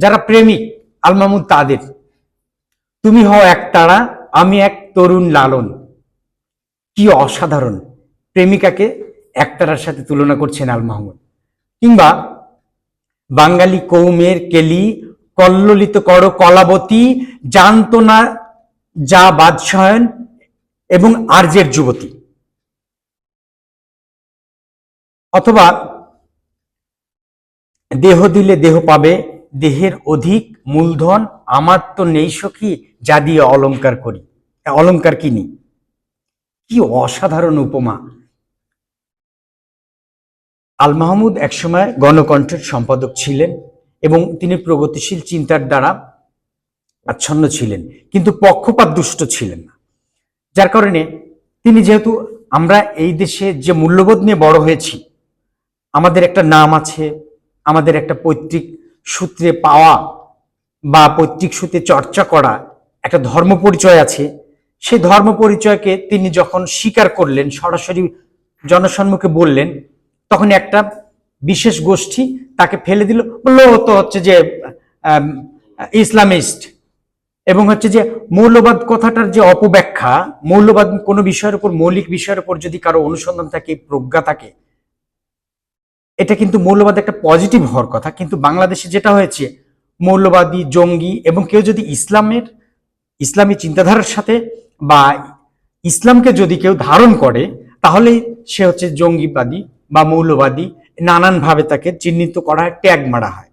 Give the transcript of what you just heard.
যারা প্রেমিক, আল মাহমুদ তাদের। তুমি হও এক তারা, আমি এক তরুণ লালন। কি অসাধারণ। প্রেমিকাকে একতারার সাথে তুলনা করছেন আল মাহমুদ কিংবা বাঙালি কৌমের কেলি, কল্লোলিত কর কলাবতী, জানত না যা বাদশায়ন এবং আর্যের যুবতী। অথবা দেহ দিলে দেহ পাবে দেহের অধিক মূলধন আমার তো নেই সখী, যা দিয়ে অলংকার করি। অলংকার কিনি কি অসাধারণ উপমা। আল মাহমুদ একসময় গণকণ্ঠের সম্পাদক ছিলেন এবং তিনি প্রগতিশীল চিন্তার দ্বারা আচ্ছন্ন ছিলেন, কিন্তু পক্ষপাত দুষ্ট ছিলেন না। যার কারণে তিনি যেহেতু আমরা এই দেশে যে মূল্যবোধ নিয়ে বড় হয়েছি, আমাদের একটা নাম আছে, আমাদের একটা পৈতৃক সূত্রে পাওয়া বা পৈতৃক সূত্রে চর্চা করা একটা ধর্ম পরিচয় আছে। সেই ধর্ম পরিচয়কে তিনি যখন স্বীকার করলেন, সরাসরি জনসম্মুখে বললেন, তখন একটা বিশেষ গোষ্ঠী তাকে ফেলে দিল। বলল তো হচ্ছে যে ইসলামিস্ট এবং হচ্ছে যে, মৌলবাদ কথাটার যে অপব্যাখ্যা, মৌলবাদ কোনো বিষয়ের উপর, মৌলিক বিষয়ের উপর যদি কারও অনুসন্ধান থাকে, প্রজ্ঞা থাকে এটা কিন্তু মৌলবাদ একটা পজিটিভ হওয়ার কথা, কিন্তু বাংলাদেশে যেটা হয়েছে, মৌলবাদী, জঙ্গি এবং কেউ যদি ইসলামের, ইসলামী চিন্তাধারার সাথে বা ইসলামকে যদি কেউ ধারণ করে তাহলে সে হচ্ছে জঙ্গিবাদী বা মৌলবাদী, নানানভাবে তাকে চিহ্নিত করা ট্যাগ মারা হয়।